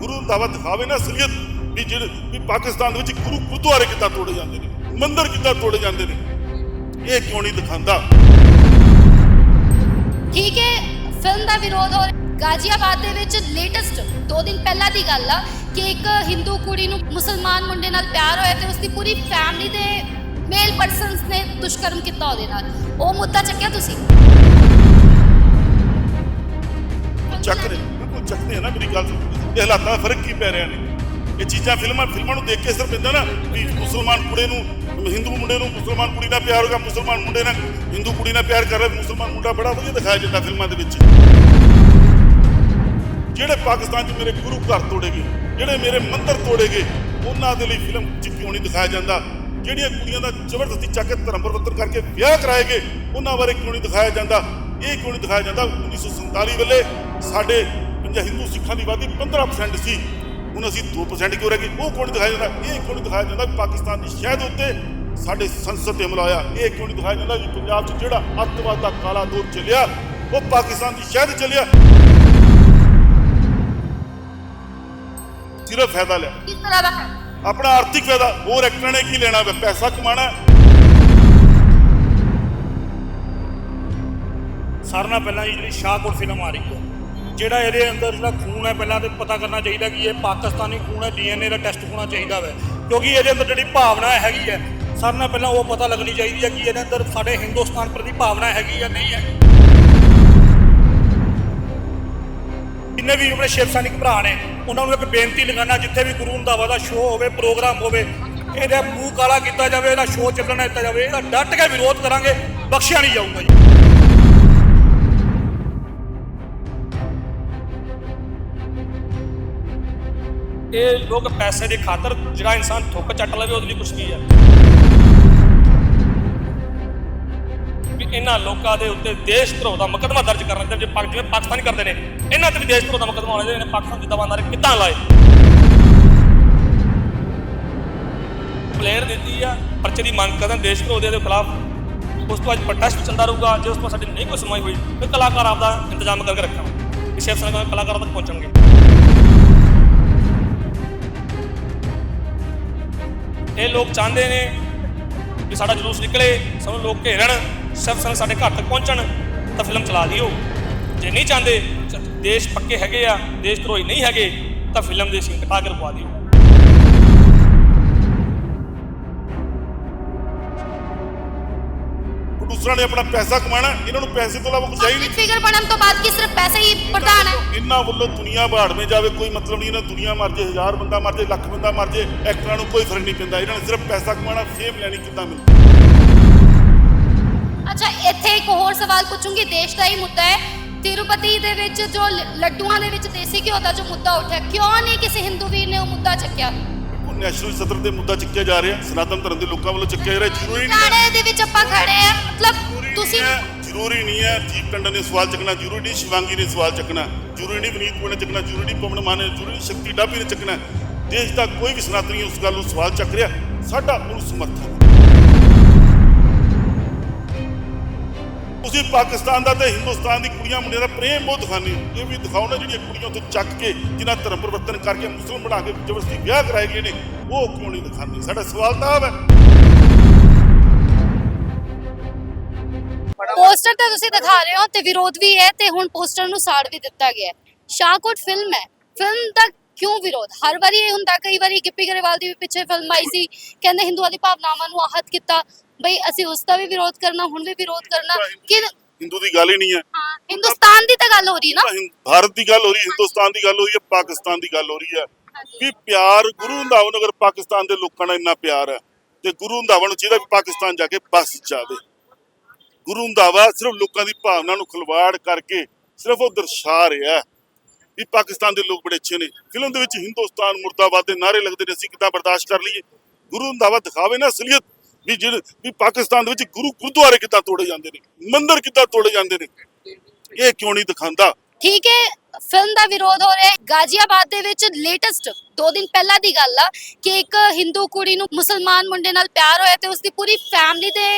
ਗੁਰੂ ਰੰਧਾਵਾ ਦਿਖਾਵੇ ਨਾ ਅਸਲੀਅਤ ਵੀ ਜਿਹੜੇ ਵੀ ਪਾਕਿਸਤਾਨ ਦੇ ਵਿੱਚ ਗੁਰੂ ਗੁਰਦੁਆਰੇ ਕਿੱਦਾਂ ਤੋੜੇ ਜਾਂਦੇ ਨੇ ਮੰਦਿਰ ਕਿੱਦਾਂ ਤੋੜੇ ਜਾਂਦੇ ਨੇ ਇਹ ਕਿਉਂ ਨਹੀਂ ਦਿਖਾਉਂਦਾ? ਠੀਕ ਹੈ ਫਿਲਮ ਦਾ ਵਿਰੋਧ ਹੋ ਰਿਹਾ। ਗਾਜ਼ੀਆਬਾਦ ਦੇ ਵਿੱਚ ਲੇਟੈਸਟ ਦੋ ਦਿਨ ਪਹਿਲਾਂ ਦੀ ਗੱਲ ਆ ਕਿ ਇੱਕ ਹਿੰਦੂ ਕੁੜੀ ਨੂੰ ਮੁਸਲਮਾਨ ਮੁੰਡੇ ਨਾਲ ਪਿਆਰ ਹੋਇਆ ਤੇ ਉਸਦੀ ਪੂਰੀ ਫੈਮਿਲੀ ਦੇ ਮੇਲ ਪਰਸਨਸ ਨੇ ਦੁਸ਼ਕਰਮ ਕੀਤਾ ਉਹਦੇ ਨਾਲ। ਉਹ ਮੁੱਦਾ ਚੱਕਿਆ ਤੁਸੀਂ? ਚੱਕ ਰਹੇ। ਚੱਕਦੇ ਆ ਨਾ ਮੇਰੀ ਗੱਲ ਇਹ ਹਾਲਾਤਾਂ ਦਾ ਫ਼ਰਕ ਕੀ ਪੈ ਰਿਹਾ ਨੇ? ਇਹ ਚੀਜ਼ਾਂ ਫਿਲਮਾਂ ਫਿਲਮਾਂ ਨੂੰ ਦੇਖ ਕੇ ਸਿਰ ਪੈਂਦਾ ਨਾ ਵੀ ਮੁਸਲਮਾਨ ਕੁੜੇ ਨੂੰ, ਹਿੰਦੂ ਮੁੰਡੇ ਨੂੰ ਮੁਸਲਮਾਨ ਕੁੜੀ ਨਾਲ ਪਿਆਰ ਹੋਗਾ ਮੁਸਲਮਾਨ ਮੁੰਡੇ ਨਾਲ ਹਿੰਦੂ ਕੁੜੀ ਨਾਲ ਪਿਆਰ ਕਰ ਰਿਹਾ, ਮੁਸਲਮਾਨ ਮੁੰਡਾ ਬੜਾ ਵਧੀਆ ਦਿਖਾਇਆ ਜਾਂਦਾ ਫਿਲਮਾਂ ਦੇ ਵਿੱਚ। ਜਿਹੜੇ ਪਾਕਿਸਤਾਨ 'ਚ ਮੇਰੇ ਗੁਰੂ ਘਰ ਤੋੜੇ ਗਏ, ਜਿਹੜੇ ਮੇਰੇ ਮੰਦਰ ਤੋੜੇ ਗਏ, ਉਹਨਾਂ ਦੇ ਲਈ ਫਿਲਮ 'ਚ ਕਿਉਂ ਨਹੀਂ ਦਿਖਾਇਆ ਜਾਂਦਾ? ਜਿਹੜੀਆਂ ਕੁੜੀਆਂ ਦਾ ਜ਼ਬਰਦਸਤੀ ਚੱਕ ਕੇ ਧਰਮ ਪਰਿਵਰਤਨ ਕਰਕੇ ਵਿਆਹ ਕਰਾਏ ਗਏ, ਉਹਨਾਂ ਬਾਰੇ ਕਿਉਂ ਨਹੀਂ ਦਿਖਾਇਆ ਜਾਂਦਾ? ਇਹ ਕਿਉਂ ਨਹੀਂ ਦਿਖਾਇਆ ਜਾਂਦਾ? 1947 ਵੇਲੇ ਸਾਡੇ ਪੰਜਾਬ ਹਿੰਦੂ ਸਿੱਖਾਂ ਦੀ ਆਬਾਦੀ 15% ਸੀ। ਹੁਣ ਅਸੀਂ 2% ਕਿਉਂ ਰਹਿ ਗਏ? ਉਹ ਕਿਉਂ ਨਹੀਂ ਦਿਖਾਇਆ ਜਾਂਦਾ? ਇਹ ਨਹੀਂ ਦਿਖਾਇਆ ਜਾਂਦਾ ਪਾਕਿਸਤਾਨ ਦੀ ਸ਼ਹਿਦ ਉੱਤੇ ਸਾਡੇ ਸੰਸਦ ਤੇ ਹਮਲਾ ਹੋਇਆ? ਇਹ ਕਿਉਂ ਨਹੀਂ ਦਿਖਾਇਆ ਜਾਂਦਾ ਵੀ ਪੰਜਾਬ 'ਚ ਜਿਹੜਾ ਅੱਤਵਾਦ ਦਾ ਕਾਲਾ ਦੌਰ ਚੱਲਿਆ ਉਹ ਪਾਕਿਸਤਾਨ ਦੀ ਸ਼ਹਿਦ ਚੱਲਿਆ? ਸਿਰਫ ਫਾਇਦਾ ਲਿਆ। ਕਿਸ ਤਰ੍ਹਾਂ ਦਾ ਆਪਣਾ ਆਰਥਿਕ ਫਾਇਦਾ। ਹੋਰ ਐਕਟਰਾਂ ਨੇ ਕੀ ਲੈਣਾ ਵਾ? ਪੈਸਾ ਕਮਾਣਾ ਨਾਲ ਪਹਿਲਾਂ ਜੀ ਜਿਹੜੀ ਸ਼ਾਹਕੋਟ ਫਿਲਮ ਆ ਰਹੀ ਹੈ। ਜਿਹੜਾ ਇਹਦੇ ਅੰਦਰ ਜਿਹੜਾ ਖੂਨ ਹੈ, ਪਹਿਲਾਂ ਤੇ ਪਤਾ ਕਰਨਾ ਚਾਹੀਦਾ ਕਿ ਇਹ ਪਾਕਿਸਤਾਨੀ ਖੂਨ ਹੈ, ਡੀਐਨਏ ਦਾ ਟੈਸਟ ਹੋਣਾ ਚਾਹੀਦਾ ਵੈ। ਕਿਉਂਕਿ ਇਹਦੇ ਅੰਦਰ ਜਿਹੜੀ ਭਾਵਨਾ ਹੈਗੀ ਹੈ ਸਾਰਿਆਂ ਨਾਲ ਪਹਿਲਾਂ ਉਹ ਪਤਾ ਲੱਗਣੀ ਚਾਹੀਦੀ ਹੈ ਕਿ ਇਹਦੇ ਅੰਦਰ ਸਾਡੇ ਹਿੰਦੁਸਤਾਨ ਪ੍ਰਤੀ ਭਾਵਨਾ ਹੈਗੀ ਜਾਂ ਨਹੀਂ ਹੈ ਜਿੰਨੇ ਵੀ ਆਪਣੇ ਸ਼ਿਵ ਸੈਨਿਕ ਭਰਾ ਨੇ, ਉਹਨਾਂ ਨੂੰ ਇੱਕ ਬੇਨਤੀ ਲਗਾਉਣਾ, ਜਿੱਥੇ ਵੀ ਗੁਰੂ ਰੰਧਾਵਾ ਦਾ ਸ਼ੋਅ ਹੋਵੇ ਪ੍ਰੋਗਰਾਮ ਹੋਵੇ, ਇਹਦਾ ਮੂੰਹ ਕਾਲਾ ਕੀਤਾ ਜਾਵੇ, ਇਹਦਾ ਸ਼ੋਅ ਚੱਲਣਾ ਦਿੱਤਾ ਜਾਵੇ, ਇਹਦਾ ਡਟ ਕੇ ਵਿਰੋਧ ਕਰਾਂਗੇ, ਬਖਸ਼ਿਆ ਨਹੀਂ ਜਾਊਗਾ ਜੀ। ਇਹ ਲੋਕ ਪੈਸੇ ਦੀ ਖਾਤਰ ਜਿਹੜਾ ਇਨਸਾਨ ਥੁੱਕ ਚੱਟ ਲਵੇ, ਉਹਦੇ ਲਈ ਕੁਛ ਨਹੀਂ ਹੈ ਵੀ ਇਹਨਾਂ ਲੋਕਾਂ ਦੇ ਉੱਤੇ ਦੇਸ਼ ਧਰੋਹ ਦਾ ਮੁਕੱਦਮਾ ਦਰਜ ਕਰਨ ਤੇ ਜੇ ਜਿਵੇਂ ਪਾਕਿਸਤਾਨੀ ਕਰਦੇ ਨੇ, ਇਹਨਾਂ ਤੇ ਵੀ ਦੇਸ਼ ਧਰੋਹ ਦਾ ਮੁਕੱਦਮਾ ਹੋਣਾ ਚਾਹੀਦਾ, ਇਹਨੇ ਪਾਕਿਸਤਾਨ ਜਿੱਦਾਂ ਬੰਦਾ ਕਿੱਦਾਂ ਲਾਏ? ਪਲੇਅਰ ਦਿੱਤੀ ਆ, ਪਰਚੇ ਦੀ ਮੰਗ ਕਰਨ, ਦੇਸ਼ ਧਰੋਹ ਦੇ ਖਿਲਾਫ। ਉਸ ਤੋਂ ਅੱਜ ਪ੍ਰੋਟੈਸਟ ਚੱਲਦਾ ਰਹੂਗਾ, ਜੇ ਉਸ ਤੋਂ ਸਾਡੀ ਨਹੀਂ ਕੋਈ ਸੁਣਵਾਈ ਹੋਈ, ਫਿਰ ਕਲਾਕਾਰ ਆਪਦਾ ਇੰਤਜ਼ਾਮ ਕਰਕੇ ਰੱਖਾਂਗੇ। ਕਿ ਸ਼ੇਰ ਕਲਾਕਾਰਾਂ ਤੱਕ ਪਹੁੰਚਣਗੇ। ਇਹ ਲੋਕ ਚਾਹੁੰਦੇ ਨੇ ਕਿ ਸਾਡਾ ਜਲੂਸ ਨਿਕਲੇ, ਸਾਨੂੰ ਲੋਕ ਘੇਰਨ ਸਿਰਫ ਸਾਨੂੰ ਸਾਡੇ ਘਰ ਤੱਕ ਪਹੁੰਚਣ, ਤਾਂ ਫਿਲਮ ਚਲਾ ਦਿਓ। ਜੇ ਨਹੀਂ ਚਾਹੁੰਦੇ ਦੇਸ਼ ਪੱਕੇ ਹੈਗੇ ਆ, ਦੇਸ਼ ਧਰੋਹੀ ਨਹੀਂ ਹੈਗੇ, ਤਾਂ ਫਿਲਮ ਦੇ ਸੀਨ ਕਟਾ ਕੇ ਰਖਵਾ ਦਿਓ। ਪ੍ਰੋਡਿਊਸਰਾਂ ਨੇ ਆਪਣਾ ਪੈਸਾ ਕਮਾਣਾ ਇਹਨਾਂ ਨੂੰ ਪੈਸੇ ਤੋਂ ਇਲਾਵਾ ਕੁਝ ਹੈ ਹੀ ਨਹੀਂ। ਫਿਗਰ ਬਣਨ ਤੋਂ ਬਾਅਦ ਕੀ ਸਿਰਫ ਪੈਸੇ ਹੀ ਪ੍ਰਧਾਨ ਹੈ? ਇਹਨਾਂ ਵੱਲੋਂ ਦੁਨੀਆ ਬਾੜਵੇਂ ਜਾਵੇ ਕੋਈ ਮਤਲਬ ਨਹੀਂ ਇਹਨਾਂ ਦੁਨੀਆ ਮਰ ਜੇ ਹਜ਼ਾਰ ਬੰਦਾ ਮਰ ਜੇ ਲੱਖ ਬੰਦਾ ਮਰ ਜੇ ਐਕਟਰਾਂ ਨੂੰ ਕੋਈ ਫ਼ਰਕ ਨਹੀਂ ਪੈਂਦਾ ਇਹਨਾਂ ਨੇ ਸਿਰਫ ਪੈਸਾ ਕਮਾਣਾ ਫੇਮ ਲੈਣੀ ਕਿੱਦਾਂ ਮਿਲਦੀ ਅੱਛਾ ਇੱਥੇ ਇੱਕ ਹੋਰ ਸਵਾਲ ਪੁੱਛੂੰਗੀ ਦੇਸ਼ ਦਾ ਹੀ ਮੁੱਦਾ ਹੈ। ਤਿਰੂਪਤੀ ਦੇ ਵਿੱਚ ਜੋ ਲੱਡੂਆਂ ਦੇ ਵਿੱਚ ਦੇਸੀ ਘਿਓ ਦਾ ਜੋ ਮੁੱਦਾ ਉੱਠਿਆ ਕਿਉਂ ਨਹੀਂ ਕਿਸੇ ਹਿੰਦੂ ਵੀਰ ਨੇ ਉਹ ਮੁੱਦਾ ਚੱਕਿਆ? ਨੈਸ਼ਨਲ ਸਦਰ ਤੇ ਮੁੱਦਾ ਚੱਕਿਆ ਜਾ ਰਿਹਾ ਸਨਾਤਨ ਧਰਮ ਦੇ ਲੋਕਾਂ ਵੱਲੋਂ ਚੱਕਿਆ ਜਾ ਰਿਹਾ ਜ਼ਰੂਰੀ ਨਹੀਂ ਹੈ। ਦੇ ਵਿੱਚ ਆਪਾਂ ਖੜੇ ਆ ਮਤਲਬ ਤੁਸੀਂ ਜ਼ਰੂਰੀ ਨਹੀਂ ਹੈ ਜੀਪ ਟੰਡਨ ਨੇ ਸਵਾਲ ਚੱਕਣਾ ਜ਼ਰੂਰੀ ਨਹੀਂ ਸ਼ਿਵਾਂਗੀ ਨੇ ਸਵਾਲ ਚੱਕਣਾ ਜ਼ਰੂਰੀ ਨਹੀਂ ਵਿਨੀਤ ਪੁਣੇ ਚੱਕਣਾ ਜ਼ਰੂਰੀ ਨਹੀਂ ਪਵਨ ਮਾਨ ਨੇ ਜ਼ਰੂਰੀ ਨਹੀਂ ਸ਼ਕਤੀ ਡਾਬੀ ਨੇ ਚੱਕਣਾ। ਦੇਸ਼ ਦਾ ਕੋਈ ਵੀ ਸਨਾਤਨੀ ਉਸ ਗੱਲ ਨੂੰ ਸਵਾਲ ਚੱਕ ਰਿਹਾ ਸਾਡਾ ਉਹਨੂੰ ਸਮਰਥਨ ਤੁਸੀਂ ਪਾਕਿਸਤਾਨ ਦਾ ਤੇ ਹਿੰਦੁਸਤਾਨ ਦੀ ਕੁੜੀਆਂ ਮੁੰਡਿਆਂ ਦਾ ਪ੍ਰੇਮ ਬਹੁਤ ਹੋ। ਇਹ ਵੀ ਦਿਖਾਓ ਨਾ ਜਿਹੜੀਆਂ ਕੁੜੀਆਂ ਉੱਥੇ ਚੱਕ ਕੇ ਜਿਨ੍ਹਾਂ ਧਰਮ ਪਰਿਵਰਤਨ ਕਰਕੇ ਮੁਸਲਮਾਨ ਬਣਾ ਕੇ ਜ਼ਬਰਦਸਤੀ ਵਿਆਹ ਕਰਾਏ ਗਏ ਨੇ ਉਹ ਕਿਉਂ ਨਹੀਂ ਦਿਖਾਉਂਦੇ? ਸਾਡਾ ਸਵਾਲ ਤਾਂ ਹੈ। ਪੋਸਟਰ ਤਾਂ ਤੁਸੀਂ ਦਿਖਾ ਰਹੇ ਹੋ ਤੇ ਵਿਰੋਧ ਵੀ ਹੈ ਤੇ ਹੁਣ ਪੋਸਟਰ ਨੂੰ ਸਾੜ ਵੀ ਦਿੱਤਾ ਗਿਆ ਸ਼ਾਹਕੋਟ ਫਿਲਮ ਹੈ। ਫਿਲਮ ਦਾ ਕਿਉਂ ਵਿਰੋਧ? ਹਰ ਵਾਰੀ ਇਹ ਹੁੰਦਾ ਕਈ ਵਾਰੀ ਗਿੱਪੀ ਗਰੇਵਾਲ ਦੀ ਵੀ ਪਿੱਛੇ ਫਿਲਮ ਆਈ ਸੀ ਕਹਿੰਦੇ ਹਿੰਦੂਆਂ ਦੀ ਭਾਵਨਾਵਾਂ ਨੂੰ ਆਹਤ ਕੀਤਾ। ਬਈ ਅਸੀਂ ਉਸ ਦਾ ਵੀ ਵਿਰੋਧ ਕਰਨਾ ਹੁਣ ਵੀ ਵਿਰੋਧ ਕਰਨਾ ਕਿ ਹਿੰਦੂ ਦੀ ਗੱਲ ਹੀ ਨਹੀਂ ਹੈ। ਹਾਂ ਹਿੰਦੁਸਤਾਨ ਦੀ ਤਾਂ ਗੱਲ ਹੋ ਰਹੀ ਨਾ? ਤਾਂ ਹਿੰਦ- ਭਾਰਤ ਦੀ ਗੱਲ ਹੋ ਰਹੀ ਹੈ ਹਿੰਦੁਸਤਾਨ ਦੀ ਗੱਲ ਹੋ ਰਹੀ ਹੈ ਪਾਕਿਸਤਾਨ ਦੀ ਗੱਲ ਹੋ ਰਹੀ ਹੈ। ਵੀ ਪਿਆਰ ਗੁਰੂ ਰੰਧਾਵਾ ਨੂੰ ਅਗਰ ਪਾਕਿਸਤਾਨ ਦੇ ਲੋਕਾਂ ਨਾਲ ਇੰਨਾ ਪਿਆਰ ਹੈ ਤੇ ਗੁਰੂ ਰੰਧਾਵਾ ਨੂੰ ਚਾਹੀਦਾ ਵੀ ਪਾਕਿਸਤਾਨ ਜਾ ਕੇ ਬਸ ਜਾਵੇ। ਗੁਰੂ ਰੰਧਾਵਾ ਸਿਰਫ ਲੋਕਾਂ ਦੀ ਭਾਵਨਾ ਨੂੰ ਖਿਲਵਾੜ ਕਰਕੇ ਸਿਰਫ ਉਹ ਦਰਸਾ ਰਿਹਾ ਹੈ ਵੀ ਪਾਕਿਸਤਾਨ ਦੇ ਲੋਕ ਬੜੇ ਅੱਛੇ ਨੇ। ਫਿਲਮ ਦੇ ਵਿੱਚ ਹਿੰਦੁਸਤਾਨ ਮੁਰਦਾਬਾਦ ਦੇ ਨਾਰੇ ਲੱਗਦੇ ਨੇ ਅਸੀਂ ਕਿੱਦਾਂ ਬਰਦਾਸ਼ਤ ਕਰ ਲਈਏ? ਗੁਰੂ ਰੰਧਾਵਾ ਦਿਖਾਵੇ ਨਾ ਅਸਲੀਅਤ। ਵੀ ਜਿਹੜੇ ਵੀ ਪਾਕਿਸਤਾਨ ਦੇ ਵਿੱਚ ਗੁਰੂ ਗੁਰਦੁਆਰੇ ਕਿੱਦਾਂ ਤੋੜੇ ਜਾਂਦੇ ਨੇ ਮੰਦਿਰ ਕਿੱਦਾਂ ਤੋੜੇ ਜਾਂਦੇ ਨੇ ਇਹ ਕਿਉਂ ਨਹੀਂ ਦਿਖਾਉਂਦਾ? ਠੀਕ ਹੈ ਫਿਲਮ ਦਾ ਵਿਰੋਧ ਹੋ ਰਿਹਾ ਹੈ। ਗਾਜ਼ੀਆਬਾਦ ਦੇ ਵਿੱਚ ਲੇਟੈਸਟ ਦੋ ਦਿਨ ਪਹਿਲਾਂ ਦੀ ਗੱਲ ਆ ਕਿ ਇੱਕ ਹਿੰਦੂ ਕੁੜੀ ਨੂੰ ਮੁਸਲਮਾਨ ਮੁੰਡੇ ਨਾਲ ਪਿਆਰ ਹੋਇਆ ਤੇ ਉਸਦੀ ਪੂਰੀ ਫੈਮਿਲੀ ਦੇ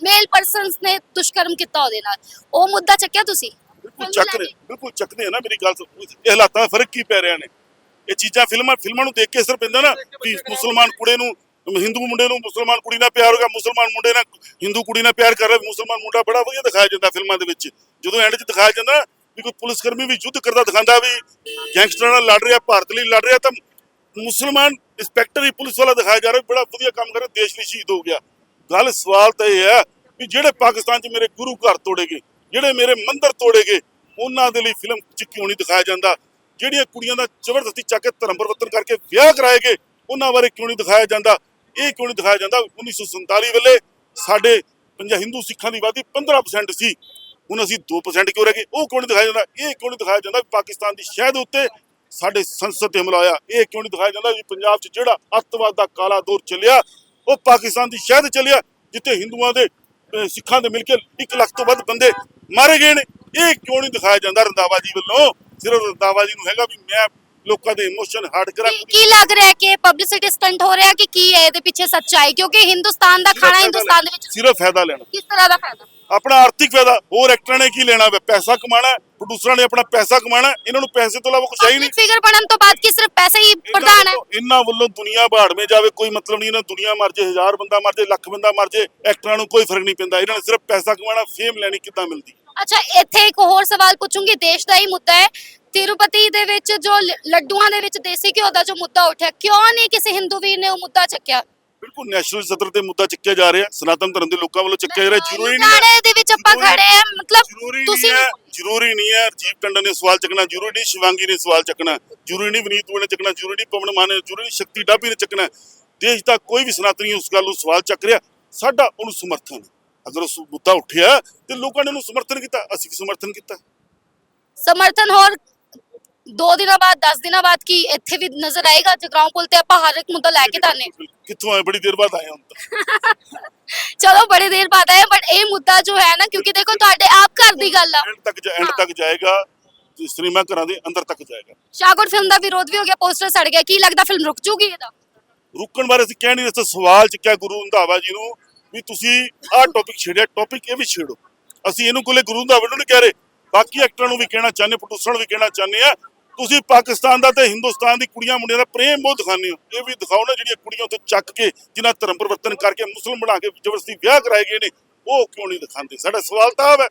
ਮੇਲ ਪਰਸਨਸ ਨੇ ਦੁਸ਼ਕਰਮ ਕੀਤਾ ਉਹਦੇ ਨਾਲ। ਉਹ ਮੁੱਦਾ ਚੱਕਿਆ ਤੁਸੀਂ? ਬਿਲਕੁਲ ਚੱਕ ਰਹੇ ਬਿਲਕੁਲ ਚੱਕਦੇ ਆ ਨਾ ਮੇਰੀ ਗੱਲ। ਇਹ ਹਾਲਾਤਾਂ ਦਾ ਫ਼ਰਕ ਕੀ ਪੈ ਰਿਹਾ ਨੇ? ਇਹ ਚੀਜ਼ਾਂ ਫਿਲਮਾਂ ਫਿਲਮਾਂ ਨੂੰ ਦੇਖ ਕੇ ਅਸਰ ਪੈਂਦਾ ਨਾ ਵੀ ਮੁਸਲਮਾਨ ਕੁੜੇ ਨੂੰ ਹਿੰਦੂ ਮੁੰਡੇ ਨੂੰ ਮੁਸਲਮਾਨ ਕੁੜੀ ਨਾਲ ਪਿਆਰ ਹੋ ਗਿਆ, ਮੁਸਲਮਾਨ ਮੁੰਡੇ ਨਾਲ ਹਿੰਦੂ ਕੁੜੀ ਨਾਲ ਪਿਆਰ ਕਰ ਰਿਹਾ, ਮੁਸਲਮਾਨ ਮੁੰਡਾ ਬੜਾ ਵਧੀਆ ਦਿਖਾਇਆ ਜਾਂਦਾ ਫਿਲਮਾਂ ਦੇ ਵਿੱਚ। ਜਦੋਂ ਐਂਡ 'ਚ ਦਿਖਾਇਆ ਜਾਂਦਾ ਵੀ ਕੋਈ ਪੁਲਿਸ ਕਰਮੀ ਵੀ ਯੁੱਧ ਕਰਦਾ ਦਿਖਾਉਂਦਾ ਵੀ ਗੈਂਗਸਟਰਾਂ ਨਾਲ ਲੜ ਰਿਹਾ, ਭਾਰਤ ਲਈ ਲੜ ਰਿਹਾ, ਤਾਂ ਮੁਸਲਮਾਨ ਇੰਸਪੈਕਟਰ ਹੀ ਪੁਲਿਸ ਵਾਲਾ ਦਿਖਾਇਆ ਜਾ ਰਿਹਾ ਬੜਾ ਵਧੀਆ ਕੰਮ ਕਰ ਰਿਹਾ, ਦੇਸ਼ ਲਈ ਸ਼ਹੀਦ ਹੋ ਗਿਆ। ਗੱਲ ਸਵਾਲ ਤਾਂ ਇਹ ਹੈ ਵੀ ਜਿਹੜੇ ਪਾਕਿਸਤਾਨ 'ਚ ਮੇਰੇ ਗੁਰੂ ਘਰ ਤੋੜੇ ਗਏ, ਜਿਹੜੇ ਮੇਰੇ ਮੰਦਰ ਤੋੜੇ ਗਏ, ਉਹਨਾਂ ਦੇ ਲਈ ਫਿਲਮ 'ਚ ਕਿਉਂ ਨਹੀਂ ਦਿਖਾਇਆ ਜਾਂਦਾ? ਜਿਹੜੀਆਂ ਕੁੜੀਆਂ ਦਾ ਜ਼ਬਰਦਸਤੀ ਚੱਕ ਕੇ ਧਰਮ ਪਰਿਵਰਤਨ ਕਰਕੇ ਵਿਆਹ ਕਰਾਏ ਗਏ, ਉਹਨਾਂ ਬਾਰੇ ਕਿਉਂ ਨਹੀਂ ਦਿਖਾਇਆ ਜਾਂਦਾ? ਇਹ ਕਿਉਂ ਨਹੀਂ ਦਿਖਾਇਆ ਜਾਂਦਾ? 1947 ਵੇਲੇ ਸਾਡੇ ਪੰਜਾ ਹਿੰਦੂ ਸਿੱਖਾਂ ਦੀ ਆਬਾਦੀ 15% ਸੀ। ਹੁਣ ਅਸੀਂ 2% ਕਿਉਂ ਰਹਿ ਗਏ? ਉਹ ਕਿਉਂ ਨਹੀਂ ਦਿਖਾਇਆ ਜਾਂਦਾ? ਇਹ ਕਿਉਂ ਨਹੀਂ ਦਿਖਾਇਆ ਜਾਂਦਾ ਵੀ ਪਾਕਿਸਤਾਨ ਦੀ ਸ਼ਹਿਦ ਉੱਤੇ ਸਾਡੇ ਸੰਸਦ ਤੇ ਹਮਲਾ ਹੋਇਆ? ਇਹ ਕਿਉਂ ਨਹੀਂ ਦਿਖਾਇਆ ਜਾਂਦਾ ਵੀ ਪੰਜਾਬ 'ਚ ਜਿਹੜਾ ਅੱਤਵਾਦ ਦਾ ਕਾਲਾ ਦੌਰ ਚੱਲਿਆ, ਉਹ ਪਾਕਿਸਤਾਨ ਦੀ ਸ਼ਹਿਦ ਚੱਲਿਆ, ਜਿੱਥੇ ਹਿੰਦੂਆਂ ਦੇ ਸਿੱਖਾਂ ਦੇ ਮਿਲ ਕੇ 1 ਲੱਖ ਤੋਂ ਵੱਧ ਬੰਦੇ ਮਾਰੇ ਗਏ ਨੇ? ਇਹ ਕਿਉਂ ਨਹੀਂ ਦਿਖਾਇਆ ਜਾਂਦਾ ਰੰਦਾਵਾ ਜੀ ਵੱਲੋਂ? ਸਿਰਫ ਰੰਦਾਵਾ ਜੀ ਨੂੰ ਹੈਗਾ ਵੀ ਮੈਂ ਲੋਕਾਂ ਦੇ ਇਮੋਸ਼ਨ ਹਾਰਡ ਕਰਾਂ ਕੀ- ਕੀ ਲੱਗ ਰਿਹਾ ਕਿ ਪਬਲਿਸਿਟੀ ਸਟੰਟ ਹੋ ਰਿਹਾ ਕਿ ਕੀ ਹੈ? ਇਹਦੇ ਪਿੱਛੇ ਸੱਚਾਈ? ਕਿਉਂਕਿ ਹਿੰਦੁਸਤਾਨ ਦਾ ਖਾਣਾ ਹਿੰਦੁਸਤਾਨ ਦੇ ਵਿੱਚ ਸਿਰਫ ਫਾਇਦਾ ਲੈਣਾ। ਕਿਸ ਤਰ੍ਹਾਂ ਦਾ ਫਾਇਦਾ? ਆਪਣਾ ਆਰਥਿਕ ਫਾਇਦਾ। ਹੋਰ ਐਕਟਰਾਂ ਨੇ ਕੀ ਲੈਣਾ? ਪੈਸਾ ਕਮਾਣਾ ਪ੍ਰੋਡਿਊਸਰਾਂ ਨੇ ਆਪਣਾ ਪੈਸਾ ਕਮਾਣਾ ਇਹਨਾਂ ਨੂੰ ਪੈਸੇ ਤੋਂ ਇਲਾਵਾ ਕੁਝ ਹੈ ਹੀ ਨਹੀਂ। ਫਿਗਰ ਬਣਨ ਤੋਂ ਬਾਅਦ ਕੀ ਸਿਰਫ ਪੈਸੇ ਹੀ ਪ੍ਰਧਾਨ ਹੈ? ਇਹਨਾਂ- ਇਹਨਾਂ ਵੱਲੋਂ ਦੁਨੀਆ ਬਾੜਵੇਂ ਜਾਵੇ। ਕੋਈ ਮਤਲਬ ਨਹੀਂ ਇਹਨਾਂ ਦੁਨੀਆ ਮਰ ਜੇ ਹਜ਼ਾਰ ਬੰਦਾ ਮਰ ਜੇ ਲੱਖ ਬੰਦਾ ਮਰ ਜੇ ਐਕਟਰਾਂ ਨੂੰ ਕੋਈ ਫ਼ਰਕ ਨਹੀਂ ਪੈਂਦਾ। ਇਹਨਾਂ ਨੇ ਸਿਰਫ ਪੈਸਾ ਕਮਾਣਾ ਫੇਮ ਲੈਣੀ ਕਿੱਦਾਂ ਮਿਲਦੀ? ਅੱਛਾ ਇੱਥੇ ਇੱਕ ਹੋਰ ਸਵਾਲ ਪੁੱਛੂੰਗੀ। ਦੇਸ਼ ਦਾ ਹੀ ਮੁੱਦਾ ਹੈ ਤਿਰੂਪਤੀ ਦੇ ਵਿੱਚ ਜੋ ਲੱਡੂਆਂ ਦੇ ਵਿੱਚ ਦੇਸੀ ਘਿਓ ਦਾ ਜੋ ਮੁੱਦਾ ਉੱਠਿਆ ਕਿਉਂ ਨਹੀਂ ਕਿਸੇ ਹਿੰਦੂ ਵੀਰ ਨੇ ਉਹ ਮੁੱਦਾ ਚੱਕਿਆ? ਬਿਲਕੁਲ ਨੈਸ਼ਨਲ ਸਦਰ ਤੇ ਮੁੱਦਾ ਚੱਕਿਆ ਜਾ ਰਿਹਾ ਸਨਾਤਨ ਧਰਮ ਦੇ ਲੋਕਾਂ ਵੱਲੋਂ ਚੱਕਿਆ ਜਾ ਰਿਹਾ ਜ਼ਰੂਰੀ ਨਹੀਂ ਲੁਧਿਆਣੇ ਦੇ ਵਿੱਚ ਆਪਾਂ ਖੜੇ ਆ ਮਤਲਬ ਤੁਸੀਂ ਹੈ ਜ਼ਰੂਰੀ ਨਹੀਂ ਹੈ ਰਜੀਵ ਟੰਡਨ ਨੇ ਸਵਾਲ ਚੱਕਣਾ ਜ਼ਰੂਰੀ ਨਹੀਂ ਸ਼ਿਵਾਂਗੀ ਨੇ ਸਵਾਲ ਚੱਕਣਾ ਜ਼ਰੂਰੀ ਨਹੀਂ ਵਿਨੀਤ ਨੇ ਚੱਕਣਾ ਜ਼ਰੂਰੀ ਨਹੀਂ ਪਵਨ ਮਾਨ ਨੇ ਜ਼ਰੂਰੀ ਨਹੀਂ ਸ਼ਕਤੀ ਡਾਬੀ ਨੇ ਚੱਕਣਾ। ਦੇਸ਼ ਦਾ ਕੋਈ ਵੀ ਸਨਾਤਨੀ ਉਸ ਗੱਲ ਨੂੰ ਸਵਾਲ ਚੱਕ ਰਿਹਾ ਸਾਡਾ ਉਹਨੂੰ ਸਮਰਥਨ ਹੈ। ਅਗਰ ਉਸ ਮੁੱਦਾ ਉੱਠਿਆ ਤੇ ਲੋਕਾਂ ਨੇ ਉਹਨੂੰ ਸਮਰਥਨ ਕੀਤਾ ਅਸੀਂ ਵੀ ਸਮਰਥਨ ਕੀਤਾ। ਸਮਰਥਨ ਹੋਰ ਦੋ ਦਿਨਾਂ ਬਾਅਦ 10 ਦਿਨਾਂ ਬਾਅਦ ਕੀ ਇੱਥੇ ਵੀ ਨਜ਼ਰ ਆਏਗਾ? ਜਗਰਾਉਂ ਪੁਲ ਤੇ ਆਪਾਂ ਹਰ ਇੱਕ ਮੁੱਦਾ ਲੈ ਕੇ ਤਾਨੇ ਕਿੱਥੋਂ ਆਏ? ਬੜੀ ਦੇਰ ਬਾਅਦ ਆਏ ਹੁਣ ਤਾਂ। ਚਲੋ ਬੜੀ ਦੇਰ ਬਾਅਦ ਆਏ ਬਟ ਇਹ ਮੁੱਦਾ ਜੋ ਹੈ ਨਾ ਕਿਉਂਕਿ ਦੇਖੋ ਤੁਹਾਡੇ ਆਪ ਘਰ ਦੀ ਗੱਲ ਆ। ਐਂਡ ਤੱਕ ਐਂਡ ਤੱਕ ਜਾਏਗਾ ਸਿਨੇਮਾ ਘਰਾਂ ਦੇ ਅੰਦਰ ਤੱਕ ਜਾਏਗਾ। ਸ਼ਾਹਕੋਟ ਫਿਲਮ ਦਾ ਵਿਰੋਧ ਵੀ ਹੋ ਗਿਆ ਪੋਸਟਰ ਸੜ ਗਿਆ ਕੀ ਲੱਗਦਾ ਫਿਲਮ ਰੁਕ ਜੂਗੀ ਇਹਦਾ? ਰੁਕਣ ਬਾਰੇ ਅਸੀਂ ਕਹਿ ਨਹੀਂ ਰਹੇ ਸਵਾਲ ਚੱਕਿਆ ਗੁਰੂ ਰੰਧਾਵਾ ਜੀ ਨੂੰ ਵੀ ਤੁਸੀਂ ਆਹ ਟੌਪਿਕ ਛੇੜਿਆ ਟੌਪਿਕ ਇਹ ਵੀ ਛੇੜੋ। ਅਸੀਂ ਇਹਨੂੰ ਕੋਲੇ ਗੁਰੂ ਰੰਧਾਵੇ ਨੂੰ ਨਹੀਂ ਕਹਿ ਰਹੇ ਬਾਕੀ ਐਕਟਰਾਂ ਨੂੰ ਵੀ ਕਹਿਣਾ ਚਾਹੁੰਦੇ ਪ੍ਰੋਡਿਊਸਰ ਨੂੰ ਵੀ ਕਹਿਣਾ ਚਾਹੁੰਦੇ ਆ ਤੁਸੀਂ ਪਾਕਿਸਤਾਨ ਦਾ ਤੇ ਹਿੰਦੁਸਤਾਨ ਦੀ ਕੁੜੀਆਂ ਮੁੰਡਿਆਂ ਦਾ ਪ੍ਰੇਮ ਬਹੁਤ ਦਿਖਾਉਂਦੇ ਹੋ। ਇਹ ਵੀ ਦਿਖਾਓ ਨਾ ਜਿਹੜੀਆਂ ਕੁੜੀਆਂ ਉੱਥੇ ਚੱਕ ਕੇ ਜਿਨ੍ਹਾਂ ਧਰਮ ਪਰਿਵਰਤਨ ਕਰਕੇ ਮੁਸਲਮਾਨ ਬਣਾ ਕੇ ਜ਼ਬਰਦਸਤੀ ਵਿਆਹ ਕਰਾਏ ਗਏ ਨੇ ਉਹ ਕਿਉਂ ਨਹੀਂ ਦਿਖਾਉਂਦੇ? ਸਾਡਾ ਸਵਾਲ ਤਾਂ ਹੈ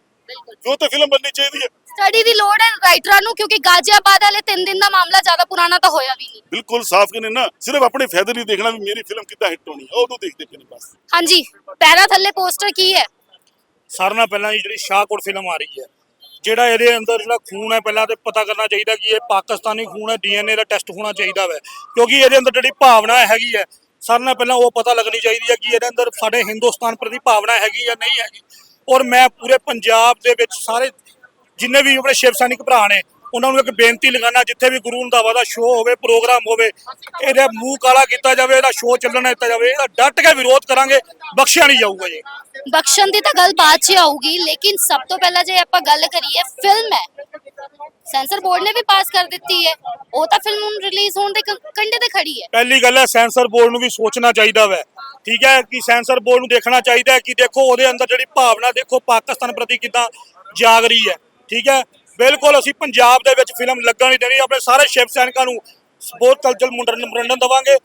ਜੋ ਤਾਂ ਫਿਲਮ ਬਣਨੀ ਚਾਹੀਦੀ ਹੈ? ਸਟੱਡੀ ਦੀ ਲੋੜ ਹੈ ਰਾਈਟਰਾਂ ਨੂੰ ਕਿਉਂਕਿ ਗਾਜ਼ੀਆਬਾਦ ਵਾਲੇ 3 ਦਿਨ ਦਾ ਮਾਮਲਾ ਜ਼ਿਆਦਾ ਪੁਰਾਣਾ ਤਾਂ ਹੋਇਆ ਵੀ ਨਹੀਂ। ਬਿਲਕੁਲ ਸਾਫ਼ ਕਹਿੰਦੇ ਨਾ ਸਿਰਫ ਆਪਣੇ ਫਾਇਦੇ ਲਈ ਦੇਖਣਾ ਵੀ ਮੇਰੀ ਫਿਲਮ ਕਿੱਦਾਂ ਹਿੱਟ ਹੋਣੀ ਹੈ ਉਹਨੂੰ ਦੇਖਦੇ ਪਏ ਨੇ ਬਸ। ਹਾਂਜੀ ਪੈਰਾ ਥੱਲੇ ਪੋਸਟਰ ਕੀ ਹੈ? ਸਾਰਿਆਂ ਨਾਲ ਪਹਿਲਾਂ ਜਿਹੜੀ ਸ਼ਾਹਕੋਟ ਫਿਲਮ ਆ ਰਹੀ ਹੈ ਜਿਹੜਾ ਇਹਦੇ ਅੰਦਰ ਜਿਹੜਾ ਖੂਨ ਹੈ, ਪਹਿਲਾਂ ਤੇ ਪਤਾ ਕਰਨਾ ਚਾਹੀਦਾ ਕਿ ਇਹ ਪਾਕਿਸਤਾਨੀ ਖੂਨ ਹੈ, ਡੀਐਨਏ ਦਾ ਟੈਸਟ ਹੋਣਾ ਚਾਹੀਦਾ ਵੈ। ਕਿਉਂਕਿ ਇਹਦੇ ਅੰਦਰ ਜਿਹੜੀ ਭਾਵਨਾ ਹੈਗੀ ਹੈ, ਸਾਰਿਆਂ ਨਾਲ ਪਹਿਲਾਂ ਉਹ ਪਤਾ ਲੱਗਣੀ ਚਾਹੀਦੀ ਹੈ ਕਿ ਇਹਦੇ ਅੰਦਰ ਸਾਡੇ ਹਿੰਦੁਸਤਾਨ ਪ੍ਰਤੀ ਭਾਵਨਾ ਹੈਗੀ ਜਾਂ ਨਹੀਂ ਹੈਗੀ। ਔਰ ਮੈਂ ਪੂਰੇ ਪੰਜਾਬ ਦੇ ਵਿੱਚ ਸਾਰੇ ਜਿੰਨੇ ਵੀ ਆਪਣੇ ਸ਼ਿਵ ਸੈਨਿਕ ਭਰਾ ਨੇ ਉਹਨਾਂ ਨੂੰ ਇੱਕ ਬੇਨਤੀ ਲਗਾਣਾ ਜਿੱਥੇ ਵੀ ਗੁਰੂ ਰੰਧਾਵਾ ਦਾ ਸ਼ੋਅ ਹੋਵੇ ਪ੍ਰੋਗਰਾਮ ਹੋਵੇ ਇਹਦਾ ਮੂੰਹ ਕਾਲਾ ਕੀਤਾ ਜਾਵੇ ਇਹਦਾ ਸ਼ੋਅ ਚੱਲਣ ਦਿੱਤਾ ਜਾਵੇ ਇਹਦਾ ਡਟ ਕੇ ਵਿਰੋਧ ਕਰਾਂਗੇ ਬਖਸ਼ਿਆ ਨਹੀਂ ਜਾਊਗਾ ਜੀ। ਬਖਸ਼ਣ ਦੀ ਤਾਂ ਗੱਲ ਬਾਅਦ 'ਚ ਆਊਗੀ ਲੇਕਿਨ ਸਭ ਤੋਂ ਪਹਿਲਾਂ ਜੇ ਆਪਾਂ ਗੱਲ ਕਰੀਏ ਫਿਲਮ ਹੈ ਸੈਂਸਰ ਬੋਰਡ ਨੇ ਵੀ ਪਾਸ ਕਰ ਦਿੱਤੀ ਹੈ ਉਹ ਤਾਂ ਫਿਲਮ ਹੁਣ ਰਿਲੀਜ਼ ਹੋਣ ਦੇ ਕ- ਕੰਢੇ ਤੇ ਖੜੀ ਹੈ। ਪਹਿਲੀ ਗੱਲ ਹੈ ਸੈਂਸਰ ਬੋਰਡ ਨੂੰ ਵੀ ਸੋਚਣਾ ਚਾਹੀਦਾ ਵੈ। ਠੀਕ ਹੈ ਕਿ ਸੈਂਸਰ ਬੋਰਡ ਨੂੰ ਦੇਖਣਾ ਚਾਹੀਦਾ ਹੈ ਕਿ ਦੇਖੋ ਉਹਦੇ ਅੰਦਰ ਜਿਹੜੀ ਭਾਵਨਾ ਦੇਖੋ ਪਾਕਿਸਤਾਨ ਪ੍ਰਤੀ ਕਿਦਾਂ ਜਾਗ ਰਹੀ ਹੈ। ਠੀਕ ਹੈ ਬਿਲਕੁਲ ਅਸੀਂ ਪੰਜਾਬ ਦੇ ਵਿੱਚ ਫਿਲਮ ਲੱਗਣ ਨਹੀਂ ਦੇਣੀ, ਆਪਣੇ ਸਾਰੇ ਸ਼ਿਵ ਸੈਨਿਕਾਂ ਨੂੰ ਬਹੁਤ ਕਲਚਲ ਮੁੰਡਨ ਮੁੰਡਨ ਦਵਾਂਗੇ।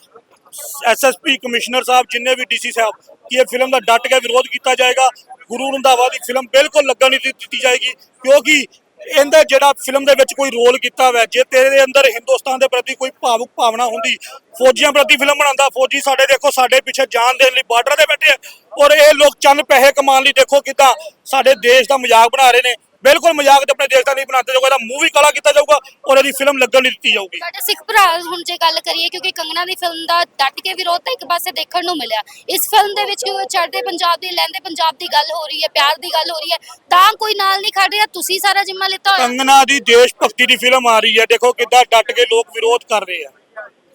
ਐਸਐਸਪੀ ਕਮਿਸ਼ਨਰ ਸਾਹਿਬ, ਜਿੰਨੇ ਵੀ ਡੀਸੀ ਸਾਹਿਬ, ਕਿ ਇਹ ਫਿਲਮ ਦਾ ਡਟ ਕੇ ਵਿਰੋਧ ਕੀਤਾ ਜਾਏਗਾ। ਗੁਰੂ ਰੰਧਾਵਾ ਦੀ ਫਿਲਮ ਬਿਲਕੁਲ ਲੱਗਣ ਨਹੀਂ ਦਿੱਤੀ ਦਿੱਤੀ ਜਾਏਗੀ, ਕਿਉਂਕਿ ਇਹਦਾ ਜਿਹੜਾ ਫਿਲਮ ਦੇ ਵਿੱਚ ਕੋਈ ਰੋਲ ਕੀਤਾ ਹੋਇਆ, ਜੇ ਤੇਰੇ ਅੰਦਰ ਹਿੰਦੁਸਤਾਨ ਦੇ ਪ੍ਰਤੀ ਕੋਈ ਭਾਵੁਕ ਭਾਵਨਾ ਹੁੰਦੀ, ਫੌਜੀਆਂ ਪ੍ਰਤੀ ਫਿਲਮ ਬਣਾਉਂਦਾ, ਫੌਜੀ ਸਾਡੇ ਦੇਖੋ, ਸਾਡੇ ਪਿੱਛੇ ਜਾਨ ਦੇਣ ਲਈ ਬਾਰਡਰ ਤੇ ਬੈਠੇ ਆ, ਔਰ ਇਹ ਲੋਕ ਚੰਨ ਪੈਸੇ ਕਮਾਉਣ ਲਈ ਦੇਖੋ ਕਿਦਾਂ ਸਾਡੇ ਦੇਸ਼ ਦਾ ਮਜ਼ਾਕ ਬਣਾ ਰਹੇ ਨੇ। ਬਿਲਕੁਲ ਮਜ਼ਾਕ ਤੇ ਆਪਣੇ ਦੇਸ਼ ਦਾ ਨਹੀਂ ਬਣਾਉਂਦੇ ਜਾਊਗਾ ਇਹਦਾ ਮੂਵੀ ਕਾਲਾ ਕੀਤਾ ਜਾਊਗਾ ਔਰ ਇਹਦੀ ਫਿਲਮ ਲੱਗਣ ਨਹੀਂ ਦਿੱਤੀ ਜਾਊਗੀ। ਸਾਡੇ ਸਿੱਖ ਭਰਾ ਹੁਣ ਜੇ ਗੱਲ ਕਰੀਏ ਕਿਉਂਕਿ ਕੰਗਨਾ ਦੀ ਫਿਲਮ ਦਾ ਡਟ ਕੇ ਵਿਰੋਧ ਤਾਂ ਇੱਕ ਪਾਸੇ ਦੇਖਣ ਨੂੰ ਮਿਲਿਆ। ਇਸ ਫਿਲਮ ਦੇ ਵਿੱਚ ਕਿਉਂ ਚੜ੍ਹਦੇ ਪੰਜਾਬ ਦੀ ਲਹਿੰਦੇ ਪੰਜਾਬ ਦੀ ਗੱਲ ਹੋ ਰਹੀ ਹੈ ਪਿਆਰ ਦੀ ਗੱਲ ਹੋ ਰਹੀ ਹੈ ਤਾਂ ਕੋਈ ਨਾਲ ਨਹੀਂ ਖੜ ਰਿਹਾ ਤੁਸੀਂ ਸਾਰਾ ਜ਼ਿੰਮਾ ਲਿੱਤਾ ਹੋਇਆ। ਕੰਗਨਾ ਦੀ ਦੇਸ਼ ਭਗਤੀ ਦੀ ਫਿਲਮ ਆ ਰਹੀ ਹੈ ਦੇਖੋ ਕਿੱਦਾਂ ਡਟ ਕੇ ਲੋਕ ਵਿਰੋਧ ਕਰ ਰਹੇ ਆ।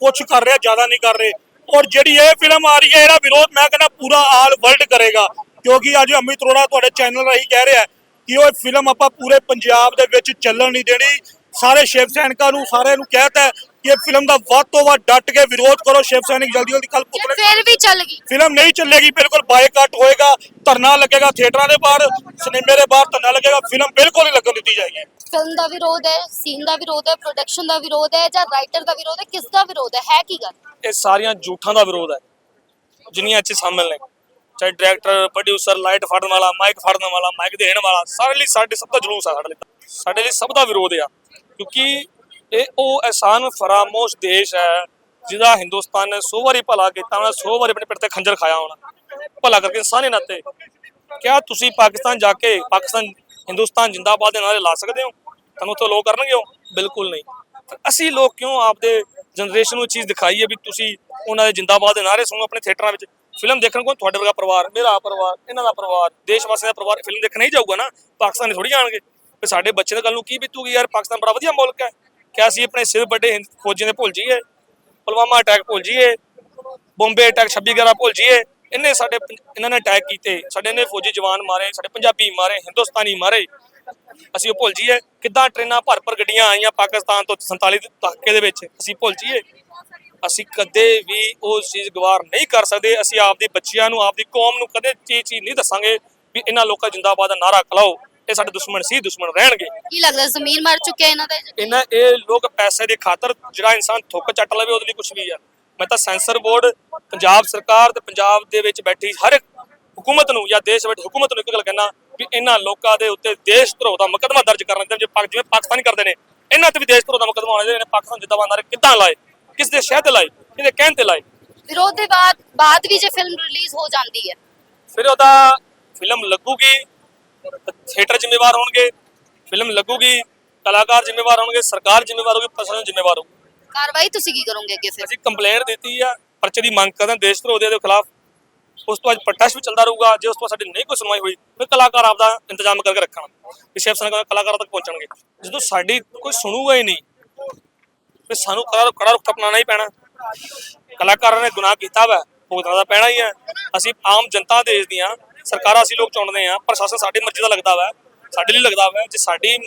ਕੁਝ ਕਰ ਰਹੇ ਜ਼ਿਆਦਾ ਨਹੀਂ ਕਰ ਰਹੇ। ਔਰ ਜਿਹੜੀ ਇਹ ਫਿਲਮ ਆ ਰਹੀ ਹੈ ਇਹਦਾ ਵਿਰੋਧ ਮੈਂ ਕਹਿੰਦਾ ਪੂਰਾ ਆਲ ਵਰਲਡ ਕਰੇਗਾ ਕਿਉਂਕਿ ਅੱਜ ਅਮਿਤ ਅਰੋੜਾ ਤੁਹਾਡੇ ਚੈਨਲ ਰਾਹੀਂ ਕਹਿ ਰਿਹਾ ਕਿ ਉਹ ਫਿਲਮ ਆਪਾਂ ਪੂਰੇ ਪੰਜਾਬ ਦੇ ਵਿੱਚ ਚੱਲਣ ਨਹੀਂ ਦੇਣੀ। ਸਾਰੇ ਸ਼ਿਵ ਸੈਨਿਕਾਂ ਨੂੰ ਸਾਰਿਆਂ ਨੂੰ ਕਹਿਤਾ ਕਿ ਇਹ ਫਿਲਮ ਦਾ ਵੱਧ ਤੋਂ ਵੱਧ ਡਟ ਕੇ ਵਿਰੋਧ ਕਰੋ ਸ਼ਿਵ ਸੈਨਿਕ ਜਲਦੀ ਜਲਦੀ ਕੱਲ ਜੇ ਪੁਤਲੇ ਫਿਰ ਵੀ ਚੱਲ ਗਈ ਫਿਲਮ ਨਹੀਂ ਚੱਲੇਗੀ ਬਿਲਕੁਲ ਬਾਈਕਾਟ ਹੋਏਗਾ ਧਰਨਾ ਲੱਗੇਗਾ ਥੀਏਟਰਾਂ ਦੇ ਬਾਹਰ ਸਿਨੇਮੇ ਦੇ ਬਾਹਰ ਧਰਨਾ ਲੱਗੇਗਾ ਫਿਲਮ ਬਿਲਕੁਲ ਨਹੀਂ ਲੱਗਣ ਦਿੱਤੀ ਜਾਏਗੀ। ਫਿਲਮ ਦਾ ਵਿਰੋਧ ਹੈ ਸੀਨ ਦਾ ਵਿਰੋਧ ਹੈ ਪ੍ਰੋਡਕਸ਼ਨ ਦਾ ਵਿਰੋਧ ਹੈ ਜਾਂ ਰਾਈਟਰ ਦਾ ਵਿਰੋਧ ਹੈ ਕਿਸ ਦਾ ਵਿਰੋਧ ਹੈ? ਹੈ ਕੀ ਗੱਲ? ਇਹ ਸਾਰੀਆਂ ਝੂਠਾਂ ਦਾ ਵਿਰੋਧ ਹੈ ਜਿੰਨੀਆਂ ਇੱਥੇ ਸ਼ਾਮਿਲ ਨੇ। ਚਾਹੇ ਡਾਇਰੈਕਟਰ ਪ੍ਰੋਡਿਊਸਰ ਲਾਈਟ ਫੜਨ ਵਾਲਾ ਮਾਈਕ ਫੜਨ ਵਾਲਾ ਮਾਈਕ ਦੇਣ ਵਾਲਾ, ਸਾਰੇ ਲਈ ਸਾਡੇ ਸਭ ਦਾ ਜਲੂਸ ਆ ਸਾਡੇ ਲਈ। ਸਾਡੇ ਲਈ ਸਭ ਦਾ ਵਿਰੋਧ ਆ। ਕਿਉਂਕਿ ਇਹ ਉਹ ਅਹਿਸਾਨ, ਫਰਾਮੋਸ਼ ਦੇਸ਼ ਹੈ, ਜਿਹਦਾ ਹਿੰਦੁਸਤਾਨ ਨੇ ਸੌ ਵਾਰੀ ਭਲਾ ਕੀਤਾ ਹੋਣਾ ਸੌ ਵਾਰੀ ਆਪਣੇ ਪਿੱਠ ਤੇ ਖੰਜਰ ਖਾਇਆ ਹੋਣਾ। ਭਲਾ ਕਰਕੇ ਇਨਸਾਨੀ ਨਾਤੇ। ਕਿਆ ਤੁਸੀਂ ਪਾਕਿਸਤਾਨ ਜਾ ਕੇ ਪਾਕਿਸਤਾਨ, ਹਿੰਦੁਸਤਾਨ ਜਿੰਦਾਬਾਦ ਦੇ ਨਾਰੇ ਲਾ ਸਕਦੇ ਹੋ? ਤੁਹਾਨੂੰ ਉੱਥੇ ਲੋਕ ਕਰਨਗੇ ਉਹ? ਬਿਲਕੁਲ ਨਹੀਂ। ਅਸੀਂ ਲੋਕ ਕਿਉਂ ਆਪਦੇ ਜਨਰੇਸ਼ਨ ਨੂੰ ਇਹ ਚੀਜ਼ ਹੈ ਵੀ ਤੁਸੀਂ ਉਹਨਾਂ ਦੇ ਜਿੰਦਾਬਾਦ ਦੇ ਨਾਰੇ ਸੁਣੋ, ਆਪਣੇ ਥੀਏਟਰਾਂ ਵਿੱਚ? ਫਿਲਮ ਦੇਖਣ ਕੋਲ ਤੁਹਾਡੇ ਵਰਗਾ ਪਰਿਵਾਰ, ਮੇਰਾ ਪਰਿਵਾਰ, ਇਹਨਾਂ ਦਾ ਪਰਿਵਾਰ ਦੇਸ਼ ਵਾਸੀਆਂ ਦਾ ਪਰਿਵਾਰ, ਫਿਲਮ ਦੇਖਣ ਨਹੀਂ ਜਾਊਗਾ ਨਾ, ਪਾਕਿਸਤਾਨ ਥੋੜੀ ਜਾਣਗੇ ਵੀ ਸਾਡੇ ਬੱਚੇ ਦਾ ਕੱਲ ਨੂੰ ਕੀ ਬੀਤੂਗੀ ਯਾਰ, ਪਾਕਿਸਤਾਨ ਬੜਾ ਵਧੀਆ ਮੁਲਕ ਹੈ। ਕਿ ਅਸੀਂ ਆਪਣੇ ਸਿਰ ਵੱਡੇ ਫੌਜੀਆਂ ਦੇ ਭੁੱਲ ਜਾਈਏ, ਪੁਲਵਾਮਾ ਅਟੈਕ ਭੁੱਲ ਜਾਈਏ, ਬੰਬੇ ਅਟੈਕ 26 ਗਰਾ ਭੁੱਲ ਜਾਈਏ ਇਹਨੇ ਸਾਡੇ ਇਹਨਾਂ ਨੇ ਅਟੈਕ ਕੀਤੇ, ਸਾਡੇ ਇਹਨੇ ਫੌਜੀ ਜਵਾਨ ਮਾਰੇ, ਸਾਡੇ ਪੰਜਾਬੀ ਮਾਰੇ, ਹਿੰਦੁਸਤਾਨੀ ਮਾਰੇ। ਅਸੀਂ ਉਹ ਭੁੱਲ ਜਾਈਏ, ਕਿੱਦਾਂ ਟ੍ਰੇਨਾਂ ਭਰ ਭਰ ਗੱਡੀਆਂ ਆਈਆਂ ਪਾਕਿਸਤਾਨ ਤੋਂ 47 ਦੇ ਦਹਾਕੇ ਦੇ ਵਿੱਚ, ਅਸੀਂ ਭੁੱਲ ਜਾਈਏ। ਅਸੀਂ ਕਦੇ ਵੀ ਉਹ ਚੀਜ਼ ਗਵਾਰ ਨਹੀਂ ਕਰ ਸਕਦੇ। ਅਸੀਂ ਆਪਦੀ ਬੱਚਿਆਂ ਨੂੰ ਆਪਦੀ ਕੌਮ ਨੂੰ ਕਦੇ ਇਹ ਚੀਜ਼ ਨਹੀਂ ਦੱਸਾਂਗੇ ਵੀ ਇਹਨਾਂ ਲੋਕਾਂ ਜਿੰਦਾਬਾਦ ਦਾ ਨਾਰਾ ਖਲਾਓ ਇਹ ਸਾਡੇ ਦੁਸ਼ਮਣ ਸੀ ਦੁਸ਼ਮਣ ਰਹਿਣਗੇ। ਕੀ ਲੱਗਦਾ ਜ਼ਮੀਰ ਮਰ ਚੁੱਕਿਆ ਇਹਨਾਂ ਦਾ? ਇਹਨਾਂ ਇਹ ਲੋਕ ਪੈਸੇ ਦੇ ਖਾਤਰ ਜਿਹੜਾ ਇਨਸਾਨ ਥੁੱਕ ਚੱਟ ਲਵੇ ਉਹਦੇ ਲਈ ਕੁਝ ਵੀ ਆ। ਮੈਂ ਤਾਂ ਸੈਂਸਰ ਬੋਰਡ ਪੰਜਾਬ ਸਰਕਾਰ ਤੇ ਪੰਜਾਬ ਦੇ ਵਿੱਚ ਬੈਠੀ ਹਰ ਹੁਕੂਮਤ ਨੂੰ ਜਾਂ ਦੇਸ਼ ਵਿੱਚ ਹੁਕੂਮਤ ਨੂੰ ਇੱਕ ਗੱਲ ਕਹਿਣਾ ਵੀ ਇਹਨਾਂ ਲੋਕਾਂ ਦੇ ਉੱਤੇ ਦੇਸ਼ ਧਰੋਹ ਦਾ ਮੁਕੱਦਮਾ ਦਰਜ ਕਰਨਾ ਚਾਹੀਦਾ ਜਿਵੇਂ ਪਾਕ- ਜਿਵੇਂ ਪਾਕਿਸਤਾਨੀ ਕਰਦੇ ਨੇ ਇਹਨਾਂ ਤੇ ਵੀ ਦੇਸ਼ ਧਰੋਹ ਦਾ ਮੁਕੱਦਮਾ ਹੋਣਾ ਚਾਹੀਦਾ ਇਹਨੇ ਪਾਕਿਸਤਾਨ ਜਿੱਦਾਂ ਨਾਰੇ ਕਿੱਦਾਂ ਲਾਏ? ਕਿਸ ਦੇ ਸ਼ਹਿ ਤੇ ਲਾਏ ਕਿਹਦੇ ਕਹਿਣ ਤੇ ਲਾਏ? ਵਿਰੋਧ ਦੇ ਬਾਅਦ ਬਾਅਦ ਵੀ ਜੇ ਫਿਲਮ ਰਿਲੀਜ਼ ਹੋ ਜਾਂਦੀ ਹੈ। ਫਿਰ ਉਹਦਾ ਫਿਲਮ ਲੱਗੂਗੀ ਥੀਏਟਰ ਜ਼ਿੰਮੇਵਾਰ ਹੋਣਗੇ ਫਿਲਮ ਲੱਗੂਗੀ ਕਲਾਕਾਰ ਜ਼ਿੰਮੇਵਾਰ ਹੋਣਗੇ ਸਰਕਾਰ ਜ਼ਿੰਮੇਵਾਰ ਹੋਊਗੀ ਪ੍ਰਸ਼ਾਸਨ ਜ਼ਿੰਮੇਵਾਰ ਹੋਊ ਕਾਰਵਾਈ ਤੁਸੀਂ ਕੀ ਕਰੋਗੇ ਅੱਗੇ ਫਿਰ? ਅਸੀਂ ਕੰਪਲੇਂਟ ਦਿੱਤੀ ਆ ਪਰਚੇ ਦੀ ਮੰਗ ਕਰਦੇ ਹਾਂ ਦੇਸ਼ ਧਰੋਹ ਦੇ ਖਿਲਾਫ। ਉਸ ਤੋਂ ਅੱਜ ਪ੍ਰੋਟੈਸਟ ਵੀ ਚੱਲਦਾ ਰਹੂਗਾ ਜੇ ਉਸ ਤੋਂ ਸਾਡੀ ਨਹੀਂ ਕੋਈ ਸੁਣਵਾਈ ਹੋਈ ਫਿਰ ਕਲਾਕਾਰ ਆਪਦਾ ਇੰਤਜ਼ਾਮ ਕਰਕੇ ਰੱਖਣ। ਵੀ ਸ਼ਿਵ ਸੈਨਾ ਕਲਾਕਾਰਾਂ ਤੱਕ ਪਹੁੰਚਣਗੇ। ਜਦੋਂ ਸਾਡੀ ਕੋਈ ਸੁਣੂਗਾ ਹੀ ਨਹੀਂ ਫਿਰ ਸਾਨੂੰ ਕੜਾ ਕੜਾ ਰੁਖ ਅਪਣਾਉਣਾ ਹੀ ਪੈਣਾ। ਕਲਾਕਾਰਾਂ ਨੇ ਗੁਨਾਹ ਕੀਤਾ ਵਾ ਭੁਗਤਣਾ ਤਾਂ ਪੈਣਾ ਹੀ ਹੈ ਅਸੀਂ ਆਮ ਜਨਤਾ ਦੇਸ਼ ਦੀਆਂ ਸਰਕਾਰਾਂ ਅਸੀਂ ਲੋਕ ਚੁਣਦੇ ਆ ਪ੍ਰਸ਼ਾਸਨ ਸਾਡੀ ਮਰਜ਼ੀ ਦਾ ਲੱਗਦਾ ਵਾ, ਸਾਡੇ ਲਈ ਲੱਗਦਾ ਵਾ, ਜੇ ਸਾਡੀ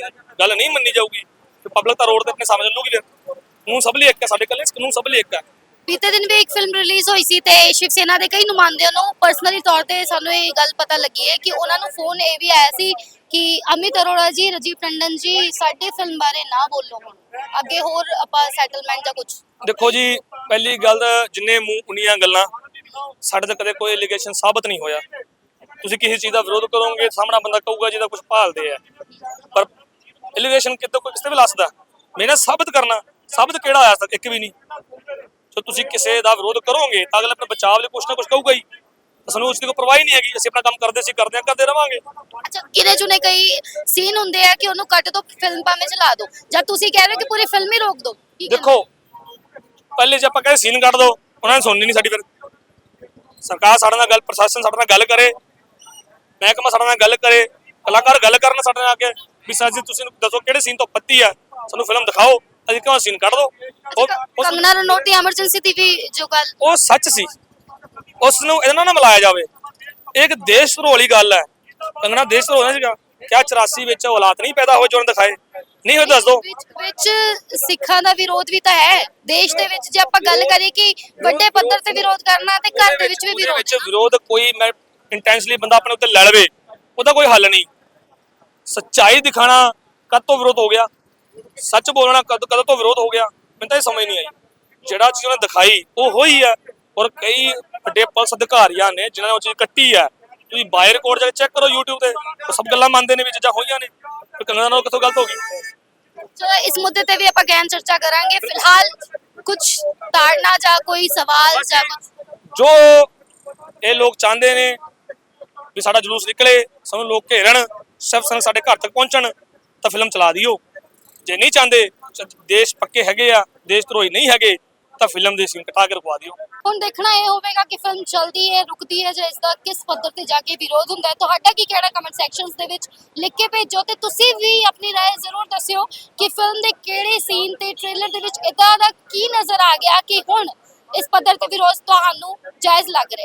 ਗੱਲ ਨਹੀਂ ਮੰਨੀ ਜਾਊਗੀ, ਤੇ ਪਬਲਿਕ ਤਾਂ ਰੋਡ ਤੇ ਆਪਣੇ ਸਾਹਮਣੇ ਚੱਲੂਗੀ ਫਿਰ। ਕਾਨੂੰਨ ਸਭ ਲਈ ਇੱਕ ਹੈ, ਸਾਡੇ ਕੱਲੇ ਕਾਨੂੰਨ ਸਭ ਲਈ ਇੱਕ ਹੈ। ਬੀਤੇ ਦਿਨ ਵੀ ਇੱਕ ਫਿਲਮ ਰਿਲੀਜ਼ ਹੋਈ ਸੀ ਤੇ ਸ਼ਿਵ ਸੈਨਾ ਦੇ ਕਈ ਨੁਮਾਇੰਦਿਆਂ ਨੂੰ ਪਰਸਨਲੀ ਤੌਰ ਤੇ ਸਾਨੂੰ ਇਹ ਗੱਲ ਪਤਾ ਲੱਗੀ ਹੈ ਕਿ ਉਹਨਾਂ ਨੂੰ ਫੋਨ ਇਹ ਵੀ ਆਇਆ ਸੀ ਕਿ ਅਮਿਤ ਅਰੋੜਾ ਜੀ, ਰਜੀਵ ਟੰਡਨ ਜੀ, ਸਾਡੀ ਫਿਲਮ ਬਾਰੇ ਨਾ ਬੋਲੋ ਅੱਗੇ ਹੋਰ ਆਪਾਂ ਸੈਟਲਮੈਂਟ ਜਾਂ ਕੁਝ ਦੇਖੋ ਜੀ, ਪਹਿਲੀ ਗੱਲ ਜਿੰਨੇ ਮੂੰਹ ਉਨੀਆਂ ਗੱਲਾਂ, ਸਾਡੇ ਤੇ ਕਦੇ ਕੋਈ ਐਲੀਗੇਸ਼ਨ ਸਾਬਤ ਨਹੀਂ ਹੋਇਆ। ਤੁਸੀਂ ਕਿਸੇ ਚੀਜ਼ ਦਾ ਵਿਰੋਧ ਕਰੋਗੇ, ਸਾਹਮਣਾ ਬੰਦਾ ਕਹੂਗਾ ਜਿਹਦਾ ਕੁਝ ਭਾਲਦੇ ਆ। ਪਰ ਐਲੀਗੇਸ਼ਨ ਕਿਤੇ ਕੋਈ ਕਿਸੇ ਵੀ ਲੱਸਦਾ ਮਿਹਨਤ ਸਾਬਤ ਕਰਨਾ, ਸਾਬਤ ਕਿਹੜਾ ਆਇਆ ਤੱਕ ਇੱਕ ਵੀ ਨਹੀਂ। ਸੋ ਤੁਸੀਂ ਕਿਸੇ ਦਾ ਵਿਰੋਧ ਕਰੋਗੇ ਤਾਂ ਅਗਲਾ ਆਪਣੇ ਬਚਾਅ ਲਈ ਕੁਛ ਨਾ ਕੁਛ ਕਹੂਗਾ ਹੀ। ਸਾਨੂੰ ਉਸ ਦੀ ਕੋਈ ਪਰਵਾਹ ਹੀ ਨਹੀਂ ਹੈਗੀ ਅਸੀਂ ਆਪਣਾ ਕੰਮ ਕਰਦੇ ਸੀ ਕਰਦੇ ਆ ਕਰਦੇ ਰਵਾਂਗੇ। ਅੱਛਾ ਕਿਨੇ ਚੁਨੇ ਕਈ ਸੀਨ ਹੁੰਦੇ ਆ ਕਿ ਉਹਨੂੰ ਕੱਟ ਦੋ ਫਿਲਮ ਭਾਵੇਂ ਚਲਾ ਦੋ। ਜਾਂ ਤੁਸੀਂ ਕਹਿ ਰਹੇ ਹੋ ਕਿ ਪੂਰੀ ਫਿਲਮ ਹੀ ਰੋਕ ਦੋ? ਦੇਖੋ ਪਹਿਲੇ ਜੇ ਆਪਾਂ ਕਹਿੰਦੇ ਸੀਨ ਕੱਢ ਦੋ ਉਹਨਾਂ ਨੇ ਸੁਣਨੀ ਨਹੀਂ ਸਾਡੀ ਫਿਰ। ਸਰਕਾਰ ਸਾਡੇ ਨਾਲ ਗੱਲ ਪ੍ਰਸ਼ਾਸਨ ਸਾਡੇ ਨਾਲ ਗੱਲ ਕਰੇ ਮਹਿਕਮਾ ਸਾਡੇ ਨਾਲ ਗੱਲ ਕਰੇ ਕਲਾਕਾਰ ਗੱਲ ਕਰਨ ਸਾਡੇ ਨਾਲ ਆ ਕੇ ਵੀ ਸਰ ਜੀ ਤੁਸੀਂ ਦੱਸੋ ਕਿਹੜੇ ਸੀਨ ਤੋਂ ਪੱਤੀ ਆ? ਸਾਨੂੰ ਫਿਲਮ ਦਿਖਾਓ। ਅਸੀਂ ਕਿਉਂ ਸੀਨ ਕੱਢ ਦੋ। ਉਹ ਕੰਗਨਾ ਰਣੌਤ ਦੀ ਐਮਰਜੈਂਸੀ ਦੀ ਵੀ ਜੋ ਗੱਲ ਉਹ ਸੱਚ ਸੀ। ਉਸ ਨੂੰ ਇਹਦੇ ਨਾਲ ਮਿਲਾਇਆ ਜਾਵੇ। ਇਹ ਇੱਕ ਦੇਸ਼ ਧਰੋਹ ਵਾਲੀ ਗੱਲ ਹੈ। ਕੰਗਣਾ ਦੇਸ਼ ਧਰੋਹ ਨਾ ਸੀਗਾ। ਕਿਆ 84 ਵਿੱਚ ਔਲਾਦ ਨਹੀਂ ਪੈਦਾ ਹੋਏ ਜੋ ਉਹਨੇ ਦਿਖਾਏ। ਨਹੀਂ ਹੋਏ ਦੱਸ ਦੋ। ਵਿੱਚ ਵਿੱਚ ਸਿੱਖਾਂ ਦਾ ਵਿਰੋਧ ਵੀ ਤਾਂ ਹੈ। ਦੇਸ਼ ਦੇ ਵਿੱਚ ਜੇ ਆਪਾਂ ਗੱਲ ਕਰੀਏ ਕਿ ਵੱਡੇ ਪੱਧਰ ਤੇ ਵਿਰੋਧ ਕਰਨਾ ਤੇ ਘਰ ਦੇ ਵਿੱਚ ਵੀ ਉਹਦੇ ਵਿਰੋਧ ਵਿੱਚ ਵਿਰੋਧ ਕੋਈ ਮੈਂ ਇੰਟੈਂਸ਼ਨਲੀ ਬੰਦਾ ਆਪਣੇ ਉੱਤੇ ਲੜ ਲਵੇ ਉਹਦਾ ਕੋਈ ਹੱਲ ਨਹੀਂ। ਸੱਚਾਈ ਦਿਖਾਣਾ ਕਦ ਤੋਂ ਵਿਰੋਧ ਹੋ ਗਿਆ? ਸੱਚ ਬੋਲਣਾ ਕਦ ਕਦ ਤੋਂ ਵਿਰੋਧ ਹੋ ਗਿਆ ਮੈਨੂੰ ਤਾਂ ਇਹ ਸਮਝ ਨਹੀਂ ਆਈ। ਜਿਹੜਾ ਚੀਜ਼ ਉਹਨੇ ਦਿਖਾਈ ਉਹ ਹੋਈ ਹੈ ਔਰ ਕਈ ਵੱਡੇ ਪੁਲਿਸ ਅਧਿਕਾਰੀਆਂ ਨੇ ਜਿਨ੍ਹਾਂ ਨੇ ਉਹ ਚੀਜ਼ ਕੱਟੀ ਹੈ ਤੁਸੀਂ ਬਾਈ ਰਿਕਾਰਡ ਜਾ ਕੇ ਚੈੱਕ ਕਰੋ YouTube ਤੇ ਉਹ ਸਭ ਗੱਲਾਂ ਮੰਨਦੇ ਨੇ ਵੀ ਚੀਜ਼ਾਂ ਹੋਈਆਂ ਨੇ ਤੇ ਕੰਗਣਾ ਨਾਲ ਕਿੱਥੋਂ ਗਲਤ ਹੋ ਗਈ? ਚਲੋ ਇਸ ਮੁੱਦੇ ਤੇ ਵੀ ਆਪਾਂ ਗਹਿਨ ਚਰਚਾ ਕਰਾਂਗੇ। ਫਿਲਹਾਲ ਕੁਝ ਤਾੜਨਾ ਜਾਂ ਕੋਈ ਸਵਾਲ ਜਾਂ ਜੋ ਇਹ ਲੋਕ ਚਾਹੁੰਦੇ ਨੇ ਵੀ ਸਾਡਾ ਜਲੂਸ ਨਿਕਲੇ ਸਾਨੂੰ ਲੋਕ ਸਭ ਸੰਗ ਸਾਡੇ ਘਰ ਤੱਕ ਪਹੁੰਚਣ ਤਾਂ ਫਿਲਮ ਚਲਾ ਦਿਓ। ਜੇ ਨਹੀਂ ਚਾਹੁੰਦੇ ਚ- ਦੇਸ਼ ਪੱਕੇ ਹੈਗੇ ਆ ਦੇਸ਼ ਧਰੋਹੀ ਨਹੀਂ ਹੈਗੇ ਤਾਂ ਫਿਲਮ ਦੇ ਸੀਨ ਕਟਾ ਕੇ ਰਖਵਾ ਦਿਓ ਹੁਣ ਦੇਖਣਾ ਇਹ ਹੋਵੇਗਾ ਕਿ ਫਿਲਮ ਚੱਲਦੀ ਹੈ ਰੁਕਦੀ ਹੈ ਜਾਂ ਇਸ ਦਾ ਕਿਸ ਪੱਧਰ ਤੇ ਜਾ ਕੇ ਵਿਰੋਧ ਹੁੰਦਾ ਹੈ ਤੁਹਾਡਾ ਕੀ ਕਹਿਣਾ ਕਮੈਂਟ ਸੈਕਸ਼ਨਸ ਦੇ ਵਿੱਚ ਲਿਖ ਕੇ ਭੇਜੋ ਤੇ ਤੁਸੀਂ ਵੀ ਆਪਣੀ رائے ਜ਼ਰੂਰ ਦੱਸਿਓ ਕਿ ਫਿਲਮ ਦੇ ਕਿਹੜੇ ਸੀਨ ਤੇ ਟ੍ਰੇਲਰ ਦੇ ਵਿੱਚ ਇਦਾਂ ਦਾ ਕੀ ਨਜ਼ਰ ਆ ਗਿਆ ਕਿ ਹੁਣ ਇਸ ਪੱਧਰ ਤੇ ਵਿਰੋਧ ਤੁਹਾਨੂੰ ਜਾਇਜ਼ ਲੱਗ ਰਿਹਾ ਹੈ